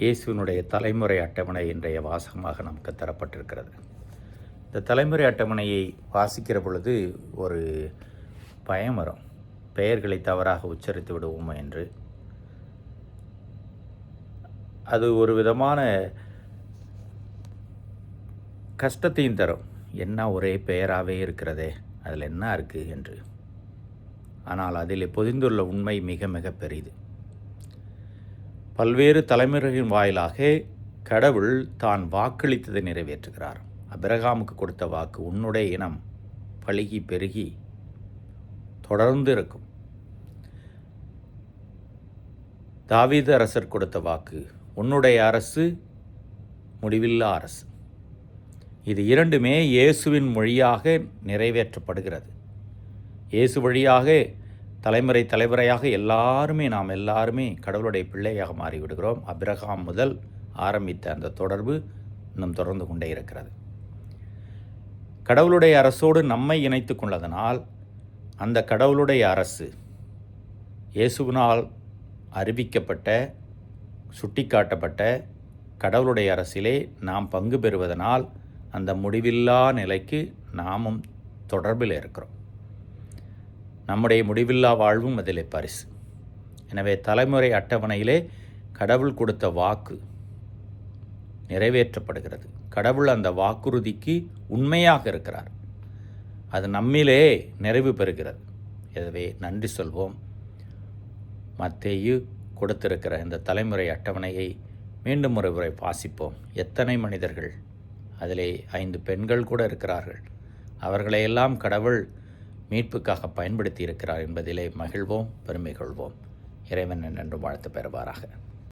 இயேசுவினுடைய தலைமுறை அட்டவணை இன்றைய வாசகமாக நமக்கு தரப்பட்டிருக்கிறது. இந்த தலைமுறை அட்டவணையை வாசிக்கிற பொழுது ஒரு பயம் வரும். பெயர்களை தவறாக உச்சரித்து விடுவோம் என்று. அது ஒரு விதமான கஷ்டத்தையும் தரும். என்ன ஒரே பெயராகவே இருக்கிறதே அதில் என்ன இருக்குது என்று. ஆனால் அதில் பொதிந்துள்ள உண்மை மிக மிக பெரிது. பல்வேறு தலைமுறைகளின் வாயிலாக கடவுள் தான் வாக்களித்ததை நிறைவேற்றுகிறார். அபிரகாமுக்கு கொடுத்த வாக்கு உன்னுடைய இனம் பழுகி பெருகி தொடர்ந்து இருக்கும். தாவீத அரசர் கொடுத்த வாக்கு உன்னுடைய அரசு முடிவில்லா அரசு. இது இரண்டுமே இயேசுவின் மொழியாக நிறைவேற்றப்படுகிறது. இயேசு வழியாக தலைமுறை தலைமுறையாக எல்லாருமே நாம் எல்லாருமே கடவுளுடைய பிள்ளையாக மாறிவிடுகிறோம். அபிரகாம் முதல் ஆரம்பித்த அந்த தொடர்பு இன்னும் தொடர்ந்து கொண்டே இருக்கிறது. கடவுளுடைய அரசோடு நம்மை இணைத்து கொண்டதனால் அந்த கடவுளுடைய அரசு இயேசுவினால் அறிவிக்கப்பட்ட சுட்டிக்காட்டப்பட்ட கடவுளுடைய அரசிலே நாம் பங்கு பெறுவதனால் அந்த முடிவில்லா நிலைக்கு நாமும் தொடர்பில் இருக்கிறோம். நம்முடைய முடிவில்லா வாழ்வும் அதிலே பரிசு. எனவே தலைமுறை அட்டவணையிலே கடவுள் கொடுத்த வாக்கு நிறைவேற்றப்படுகிறது. கடவுள் அந்த வாக்குறுதிக்கு உண்மையாக இருக்கிறார். அது நம்மிலே நிறைவு பெறுகிறது. எனவே நன்றி சொல்வோம். மத்தேயு கொடுத்திருக்கிற இந்த தலைமுறை அட்டவணையை மீண்டும் ஒரு முறை வாசிப்போம். எத்தனை மனிதர்கள் அதிலே ஐந்து பெண்கள் கூட இருக்கிறார்கள். அவர்களையெல்லாம் கடவுள் மீட்புக்காக பயன்படுத்தி இருக்கிறார் என்பதிலே மகிழ்வோம் பெருமை கொள்வோம் இறைவன் என்று வாழ்த்து பெறுவாராக.